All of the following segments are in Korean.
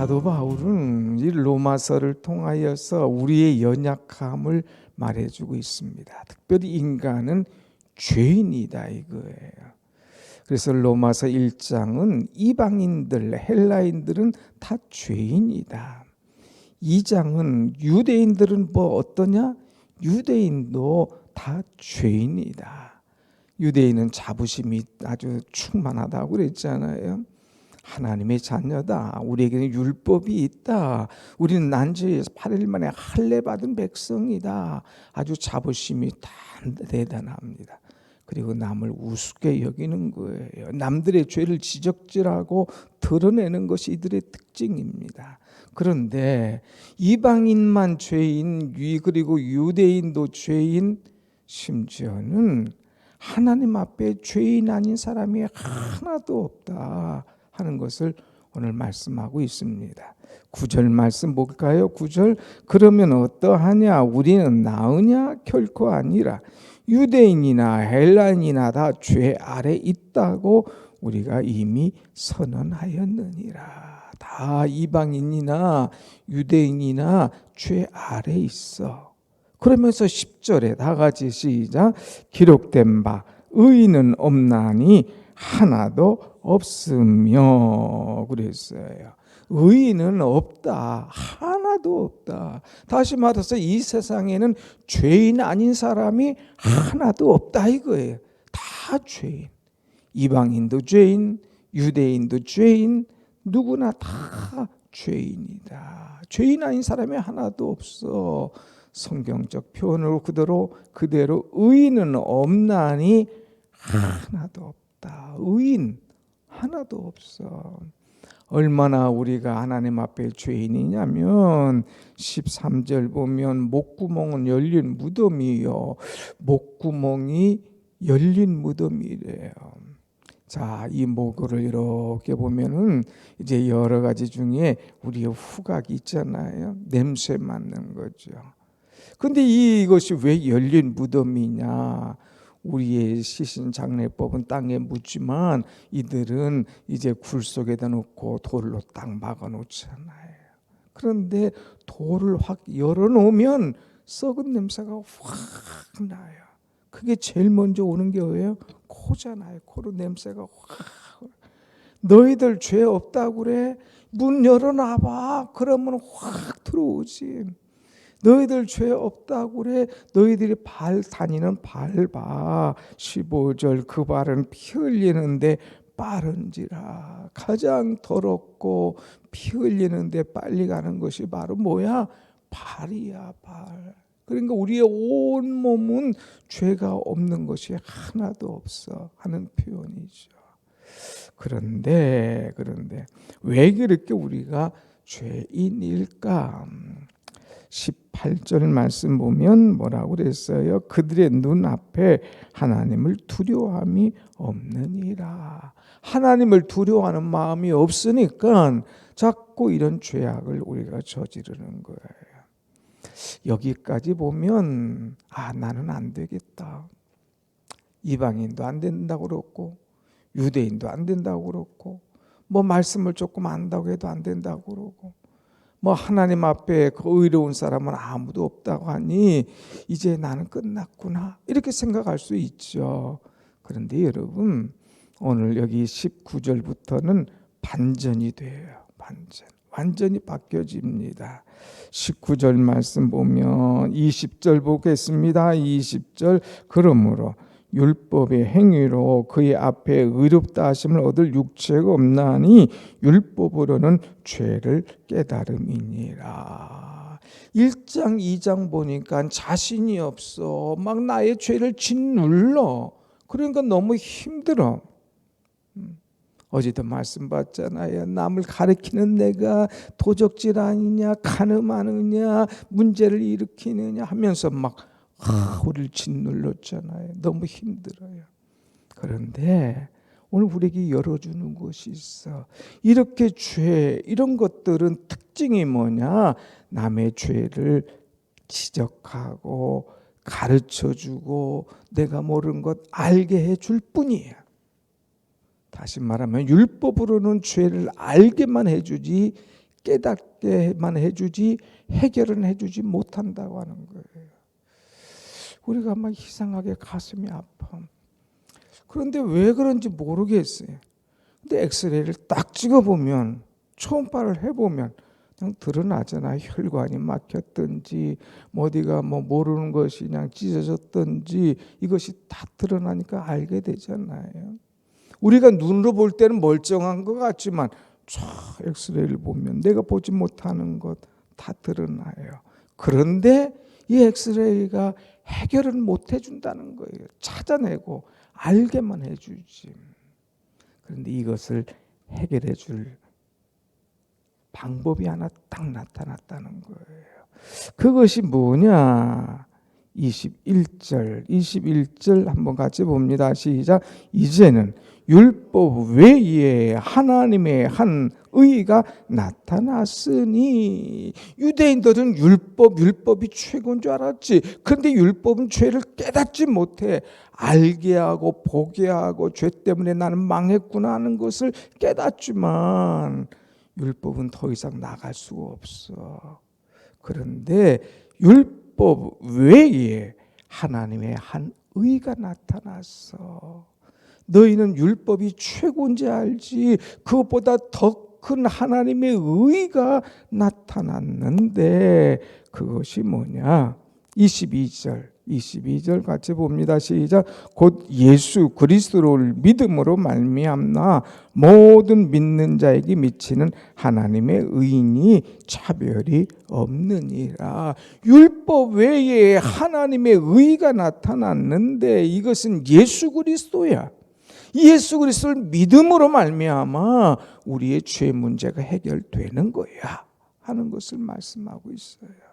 사도 바울은 이 로마서를 통하여서 우리의 연약함을 말해주고 있습니다. 특별히 인간은 죄인이다 이거예요. 그래서 로마서 1장은 이방인들, 헬라인들은 다 죄인이다. 2장은 유대인들은 뭐 어떠냐? 유대인도 다 죄인이다. 유대인은 자부심이 아주 충만하다고 그랬잖아요. 하나님의 자녀다. 우리에게는 율법이 있다. 우리는 난지에서 8일 만에 할례 받은 백성이다. 아주 자부심이 다 대단합니다. 그리고 남을 우습게 여기는 거예요. 남들의 죄를 지적질하고 드러내는 것이 이들의 특징입니다. 그런데 이방인만 죄인, 그리고 유대인도 죄인, 심지어는 하나님 앞에 죄인 아닌 사람이 하나도 없다 하는 것을 오늘 말씀하고 있습니다. 구절 말씀 볼까요? 구절 그러면 어떠하냐? 우리는 나으냐? 결코 아니라 유대인이나 헬라인이나 다 죄 아래 있다고 우리가 이미 선언하였느니라. 다 이방인이나 유대인이나 죄 아래 있어. 그러면서 10절에 다 같이 시작 기록된 바 의인은 없나니 하나도 없으며 그랬어요. 의인은 없다. 하나도 없다. 다시 말해서 이 세상에는 죄인 아닌 사람이 하나도 없다 이거예요. 다 죄인. 이방인도 죄인, 유대인도 죄인, 누구나 다 죄인이다. 죄인 아닌 사람이 하나도 없어. 성경적 표현으로 그대로 그대로 의인은 없나니 하나도 없다. 의인 하나도 없어. 얼마나 우리가 하나님 앞에 죄인이냐면 13절 보면 목구멍은 열린 무덤이요. 목구멍이 열린 무덤이래요. 자, 이 목을 이렇게 보면은 이제 여러 가지 중에 우리의 후각이 있잖아요. 냄새 맡는 거죠. 근데 이것이 왜 열린 무덤이냐? 우리의 시신 장례법은 땅에 묻지만 이들은 이제 굴 속에다 놓고 돌로 딱 막아 놓잖아요. 그런데 돌을 확 열어 놓으면 썩은 냄새가 확 나요. 그게 제일 먼저 오는 게 뭐예요? 코잖아요. 코로 냄새가 확. 너희들 죄 없다고 그래? 문 열어놔 봐. 그러면 확 들어오지. 너희들 죄 없다고 그래. 너희들이 발 다니는 발봐. 15절 그 발은 피 흘리는데 빠른지라. 가장 더럽고 피 흘리는데 빨리 가는 것이 바로 뭐야? 발이야, 발. 그러니까 우리의 온 몸은 죄가 없는 것이 하나도 없어 하는 표현이죠. 그런데 그런데 왜 그렇게 우리가 죄인일까? 18절 말씀 보면 뭐라고 그랬어요? 그들의 눈 앞에 하나님을 두려워함이 없느니라. 하나님을 두려워하는 마음이 없으니까 자꾸 이런 죄악을 우리가 저지르는 거예요. 여기까지 보면 아 나는 안 되겠다. 이방인도 안 된다고 그렇고 유대인도 안 된다고 그렇고 뭐 말씀을 조금 안다고 해도 안 된다고 그러고 뭐 하나님 앞에 그 의로운 사람은 아무도 없다고 하니 이제 나는 끝났구나 이렇게 생각할 수 있죠. 그런데 여러분 오늘 여기 19절부터는 반전이 돼요. 반전. 완전히 바뀌어집니다. 19절 말씀 보면 20절 보겠습니다. 20절 그러므로 율법의 행위로 그의 앞에 의롭다 하심을 얻을 육체가 없나니 율법으로는 죄를 깨달음이니라. 1장 2장 보니까 자신이 없어. 막 나의 죄를 짓눌러. 그러니까 너무 힘들어. 어제도 말씀 받잖아요. 남을 가리키는 내가 도적질 아니냐, 가늠하느냐, 문제를 일으키느냐 하면서 막 아, 우리를 짓눌렀잖아요. 너무 힘들어요. 그런데 오늘 우리에게 열어주는 것이 있어. 이렇게 죄, 이런 것들은 특징이 뭐냐? 남의 죄를 지적하고 가르쳐 주고 내가 모르는 것 알게 해줄 뿐이에요. 다시 말하면 율법으로는 죄를 알게만 해주지 깨닫게만 해주지 해결은 해주지 못한다고 하는 거예요. 우리가 막 이상하게 가슴이 아파. 그런데 왜 그런지 모르겠어요. 근데 엑스레이를 딱 찍어보면 초음파를 해보면 그냥 드러나잖아. 혈관이 막혔든지 뭐 어디가 뭐 모르는 것이 그냥 찢어졌든지 이것이 다 드러나니까 알게 되잖아요. 우리가 눈으로 볼 때는 멀쩡한 것 같지만 쫙 엑스레이를 보면 내가 보지 못하는 것 다 드러나요. 그런데 이 엑스레이가 해결은 못 해준다는 거예요. 찾아내고 알게만 해주지. 그런데 이것을 해결해 줄 방법이 하나 딱 나타났다는 거예요. 그것이 뭐냐? 21절, 21절 한번 같이 봅니다. 시작. 이제는 율법 외에 하나님의 한 의가 나타났으니 유대인들은 율법 율법이 최고인 줄 알았지. 그런데 율법은 죄를 깨닫지 못해 알게 하고 보게 하고 죄 때문에 나는 망했구나 하는 것을 깨닫지만 율법은 더 이상 나갈 수가 없어. 그런데 율법 외에 하나님의 한 의가 나타났어. 너희는 율법이 최고인지 알지. 그것보다 더 큰 하나님의 의가 나타났는데 그것이 뭐냐? 22절. 22절 같이 봅니다. 시작. 곧 예수 그리스도를 믿음으로 말미암나 모든 믿는 자에게 미치는 하나님의 의인이 차별이 없느니라. 율법 외에 하나님의 의가 나타났는데 이것은 예수 그리스도야. 예수 그리스도를 믿음으로 말미암아 우리의 죄 문제가 해결되는 거야 하는 것을 말씀하고 있어요.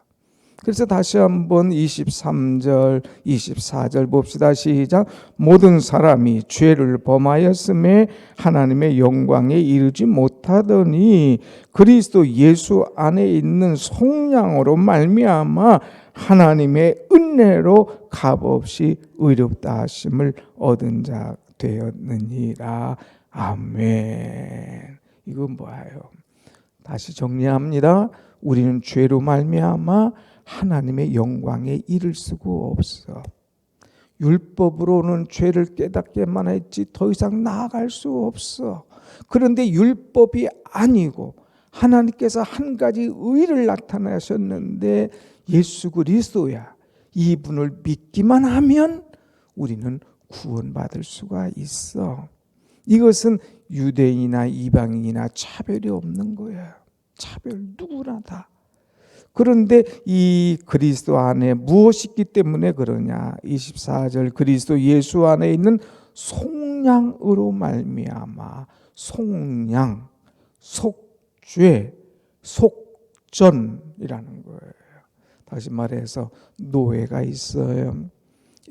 그래서 다시 한번 23절, 24절 봅시다. 시작. 모든 사람이 죄를 범하였음에 하나님의 영광에 이르지 못하더니 그리스도 예수 안에 있는 속량으로 말미암아 하나님의 은혜로 값없이 의롭다 하심을 얻은 자 되었느니라. 아멘. 이건 뭐예요? 다시 정리합니다. 우리는 죄로 말미암아 하나님의 영광에 이를 수가 없어. 율법으로는 죄를 깨닫게만 했지 더 이상 나아갈 수 없어. 그런데 율법이 아니고 하나님께서 한 가지 의를 나타내셨는데 예수 그리스도야. 이분을 믿기만 하면 우리는 구원받을 수가 있어. 이것은 유대인이나 이방인이나 차별이 없는 거야. 차별 누구나 다. 그런데 이 그리스도 안에 무엇이 있기 때문에 그러냐? 24절 그리스도 예수 안에 있는 속량으로 말미암아 속량, 속죄, 속전이라는 거예요. 다시 말해서 노예가 있어요.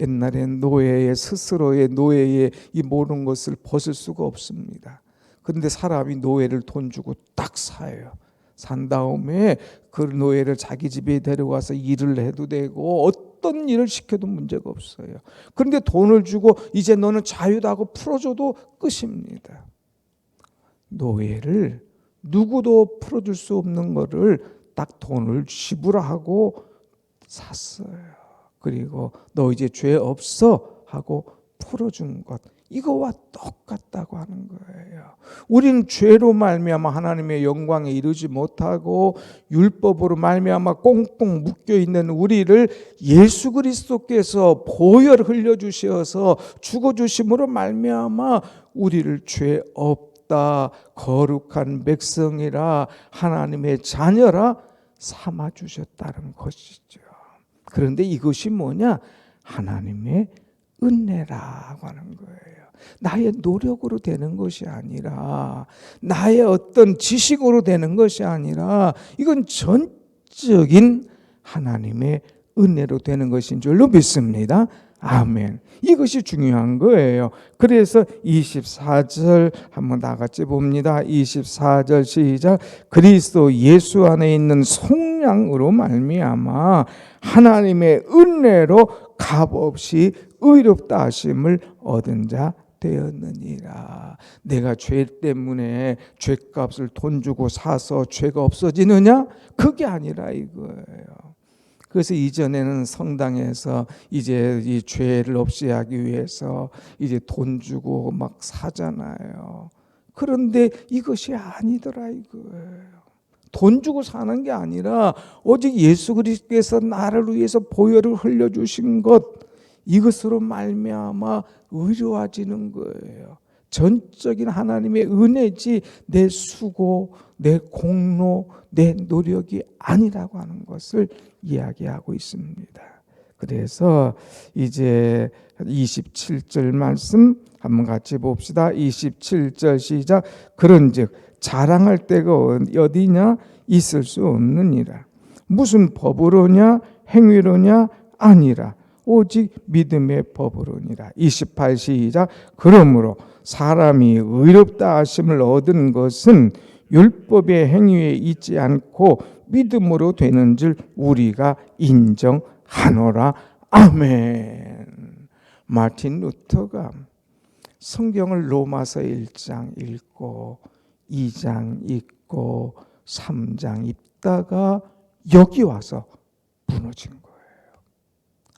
옛날엔 노예의 스스로의 노예의 이 모든 것을 벗을 수가 없습니다. 그런데 사람이 노예를 돈 주고 딱 사요. 산 다음에 그 노예를 자기 집에 데려가서 일을 해도 되고 어떤 일을 시켜도 문제가 없어요. 그런데 돈을 주고 이제 너는 자유다고 풀어줘도 끝입니다. 노예를 누구도 풀어줄 수 없는 거를 딱 돈을 지불하고 샀어요. 그리고 너 이제 죄 없어 하고 풀어준 것 이거와 똑같다고 하는 거예요. 우리는 죄로 말미암아 하나님의 영광에 이르지 못하고 율법으로 말미암아 꽁꽁 묶여 있는 우리를 예수 그리스도께서 보혈 흘려 주셔서 죽어 주심으로 말미암아 우리를 죄 없다 거룩한 백성이라 하나님의 자녀라 삼아 주셨다는 것이죠. 그런데 이것이 뭐냐? 하나님의 은혜라고 하는 거예요. 나의 노력으로 되는 것이 아니라 나의 어떤 지식으로 되는 것이 아니라 이건 전적인 하나님의 은혜로 되는 것인 줄로 믿습니다. 아멘. 이것이 중요한 거예요. 그래서 24절 한번 다 같이 봅니다. 24절 시작. 그리스도 예수 안에 있는 속량으로 말미암아 하나님의 은혜로 값없이 의롭다 하심을 얻은 자 되었느니라. 내가 죄 때문에 죄값을 돈 주고 사서 죄가 없어지느냐? 그게 아니라 이거예요. 그래서 이전에는 성당에서 이제 이 죄를 없애하기 위해서 이제 돈 주고 막 사잖아요. 그런데 이것이 아니더라 이거예요. 돈 주고 사는 게 아니라 오직 예수 그리스도께서 나를 위해서 보혈을 흘려 주신 것 이것으로 말미암아 의로워지는 거예요. 전적인 하나님의 은혜지 내 수고, 내 공로, 내 노력이 아니라고 하는 것을 이야기하고 있습니다. 그래서 이제 27절 말씀 한번 같이 봅시다. 27절 시작. 그런즉 자랑할 데가 어디냐 있을 수 없느니라. 무슨 법으로냐 행위로냐 아니라 오직 믿음의 법으로니라. 28 시작. 그러므로 사람이 의롭다 하심을 얻은 것은 율법의 행위에 있지 않고 믿음으로 되는 줄 우리가 인정하노라. 아멘. 마틴 루터가 성경을 로마서 1장 읽고 2장 읽고 3장 읽다가 여기 와서 무너진 거예요.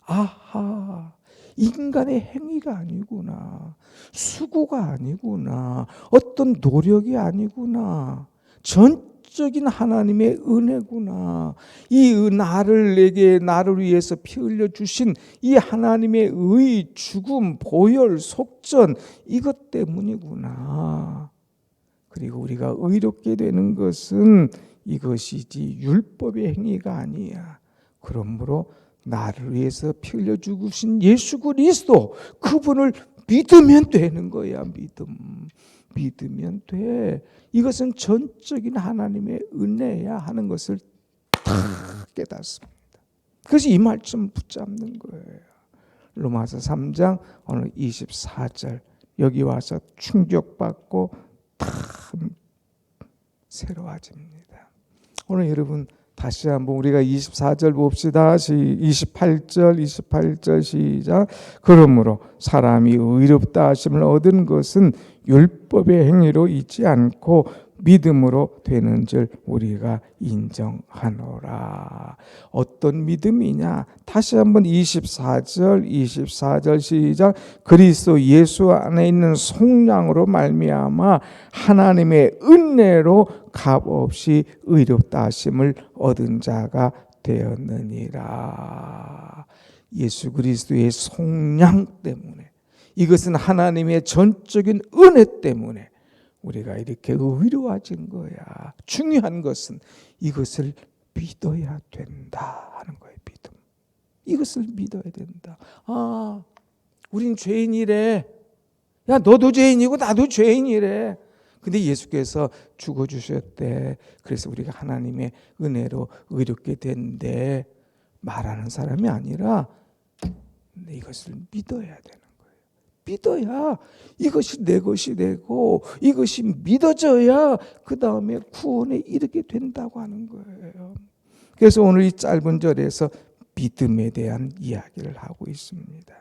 아하, 인간의 행위가 아니구나. 수고가 아니구나. 어떤 노력이 아니구나. 전적인 하나님의 은혜구나. 이 나를 내게 나를 위해서 피 흘려 주신 이 하나님의 의, 죽음, 보혈, 속전 이것 때문이구나. 그리고 우리가 의롭게 되는 것은 이것이지 율법의 행위가 아니야. 그러므로 나를 위해서 피 흘려 죽으신 예수 그리스도 그분을 믿으면 되는 거야. 믿음. 믿으면 돼. 이것은 전적인 하나님의 은혜야 하는 것을 다 깨닫습니다. 그래서 이 말씀 붙잡는 거예요. 로마서 3장 오늘 24절 여기 와서 충격받고 참 새로워집니다. 오늘 여러분 다시 한번 우리가 24절 봅시다. 28절, 28절 시작. 그러므로 사람이 의롭다 하심을 얻은 것은 율법의 행위로 있지 않고 믿음으로 되는 줄 우리가 인정하노라. 어떤 믿음이냐? 다시 한번 24절, 24절 시작. 그리스도 예수 안에 있는 속량으로 말미암아 하나님의 은혜로 값없이 의롭다 하심을 얻은 자가 되었느니라. 예수 그리스도의 속량 때문에 이것은 하나님의 전적인 은혜 때문에 우리가 이렇게 의로워진 거야. 중요한 것은 이것을 믿어야 된다 하는 거예요. 믿음. 이것을 믿어야 된다. 아, 우린 죄인이래. 야, 너도 죄인이고 나도 죄인이래. 근데 예수께서 죽어 주셨대. 그래서 우리가 하나님의 은혜로 의롭게 된데 말하는 사람이 아니라 이것을 믿어야 되는 믿어야 이것이 내 것이 되고 이것이 믿어져야 그 다음에 구원에 이르게 된다고 하는 거예요. 그래서 오늘 이 짧은 절에서 믿음에 대한 이야기를 하고 있습니다.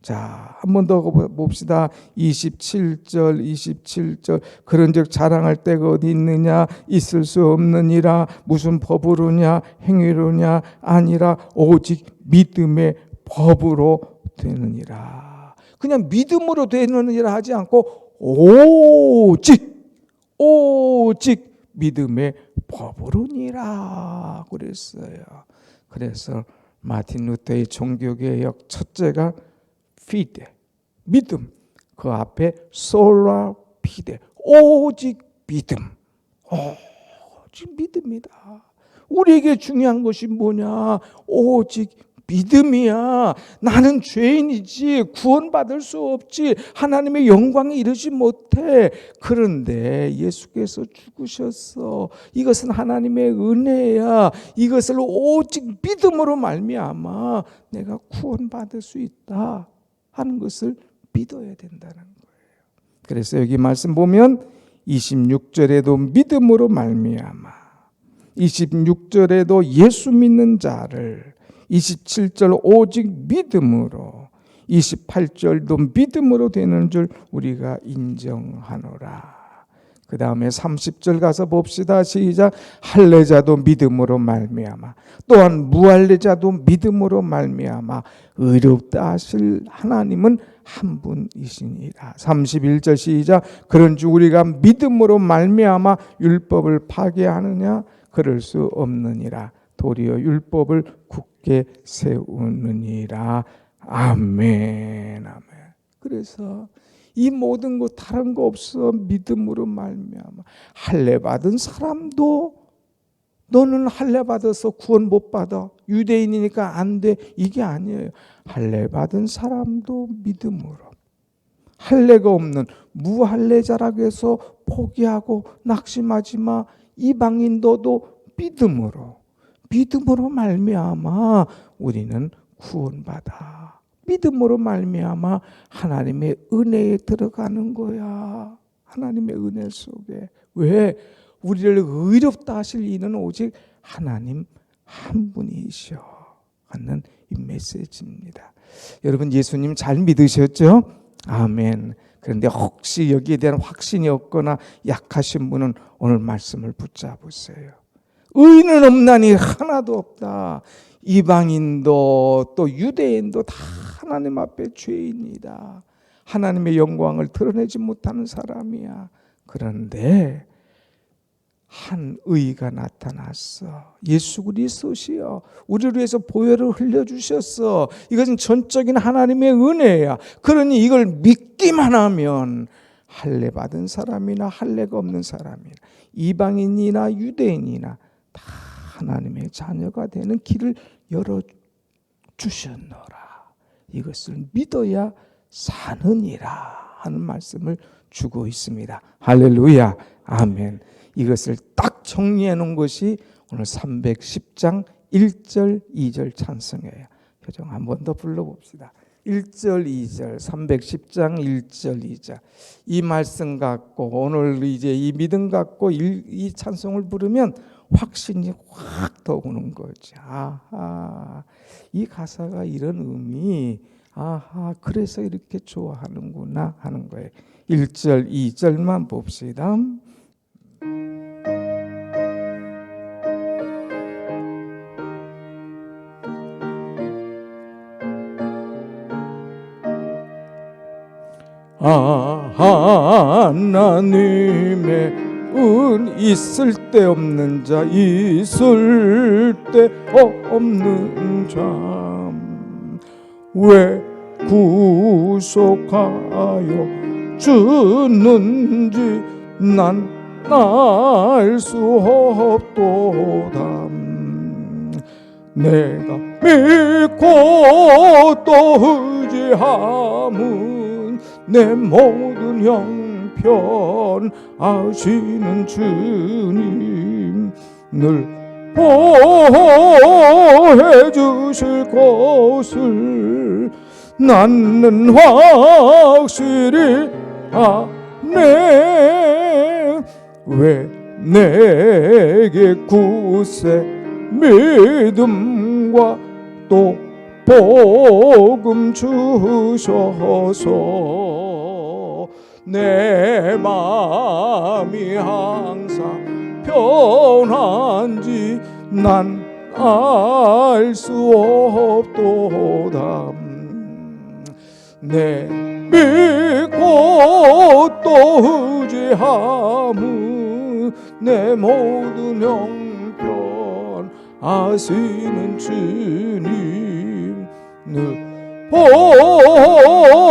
자, 한 번 더 봅시다. 27절, 27절. 그런즉 자랑할 데가 어디 있느냐? 있을 수 없느니라. 무슨 법으로냐? 행위로냐? 아니라 오직 믿음의 법으로 되느니라. 그냥 믿음으로 되는 일을 하지 않고 오직 오직 믿음의 법으로니라 그랬어요. 그래서 마틴 루터의 종교개혁 첫째가 피데 믿음 그 앞에 솔라 피데 오직 믿음 오직 믿음이다. 우리에게 중요한 것이 뭐냐? 오직 믿음이야. 나는 죄인이지 구원받을 수 없지 하나님의 영광에 이르지 못해. 그런데 예수께서 죽으셨어. 이것은 하나님의 은혜야. 이것을 오직 믿음으로 말미암아 내가 구원받을 수 있다 하는 것을 믿어야 된다는 거예요. 그래서 여기 말씀 보면 26절에도 믿음으로 말미암아 26절에도 예수 믿는 자를 27절 오직 믿음으로 28절도 믿음으로 되는 줄 우리가 인정하노라. 그 다음에 30절 가서 봅시다. 시작. 할례자도 믿음으로 말미암아 또한 무할례자도 믿음으로 말미암아 의롭다 하실 하나님은 한 분이시니라. 31절 시작. 그런즉 우리가 믿음으로 말미암아 율법을 파괴하느냐 그럴 수 없느니라. 도리어 율법을 굳게 세우느니라. 아멘. 아멘. 그래서 이 모든 것 다른 거 없어. 믿음으로 말미암아. 할례 받은 사람도 너는 할례 받아서 구원 못 받아. 유대인이니까 안 돼. 이게 아니에요. 할례 받은 사람도 믿음으로. 할례가 없는 무할례자라고 해서 포기하고 낙심하지 마. 이방인 너도 믿음으로 믿음으로 말미암아 우리는 구원받아 믿음으로 말미암아 하나님의 은혜에 들어가는 거야. 하나님의 은혜 속에 왜 우리를 의롭다 하실 이는 오직 하나님 한 분이셔 하는 이 메시지입니다. 여러분 예수님 잘 믿으셨죠? 아멘. 그런데 혹시 여기에 대한 확신이 없거나 약하신 분은 오늘 말씀을 붙잡으세요. 의는 없나니 하나도 없다. 이방인도 또 유대인도 다 하나님 앞에 죄인이다. 하나님의 영광을 드러내지 못하는 사람이야. 그런데 한 의가 나타났어. 예수 그리스도시여. 우리를 위해서 보혈을 흘려 주셨어. 이것은 전적인 하나님의 은혜야. 그러니 이걸 믿기만 하면 할례 받은 사람이나 할례가 없는 사람이나 이방인이나 유대인이나 다 하나님의 자녀가 되는 길을 열어 주셨노라. 이것을 믿어야 사느니라 하는 말씀을 주고 있습니다. 할렐루야. 아멘. 이것을 딱 정리해 놓은 것이 오늘 310장 1절 2절 찬송이에요. 표정 한 번 더 불러 봅시다. 1절 2절 310장 1절 2절 이 말씀 갖고 오늘 이제 이 믿음 갖고 이 찬송을 부르면 확신이 확더 오는 거지. 아하, 이 가사가 이런 의미, 아하, 그래서 이렇게 좋아하는구나 하는 거예요. 1절, 2절만 봅시다. 아, 하나님의 은 있을 때 없는 자 있을 때 없는 자 왜 구속하여 주는지 난 알 수 없도다. 내가 믿고 또 의지함은 내 모든 영 편하시는 주님 늘 보호해 주실 것을 나는 확실히 아네 왜 내게 굳세 믿음과 또 복음 주셔서 내 마음이 항상 편한지 난 알 수 없도다. 내 믿고 또 의지함은 내 모든 형편 아시는 주님 늘 보호해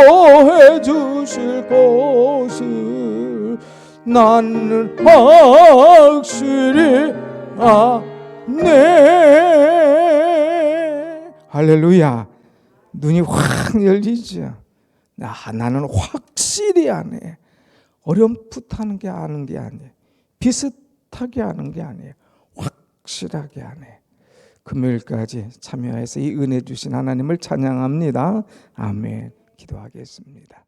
주실 것을 나는 확실히 아네. 할렐루야. 눈이 확 열리죠 나, 나는 확실히 아네. 어렴풋하는 게 아는 게 아니에요 비슷하게 아는 게 아니에요 확실하게 아네 금요일까지 참여해서 이 은혜 주신 하나님을 찬양합니다. 아멘. 기도하겠습니다.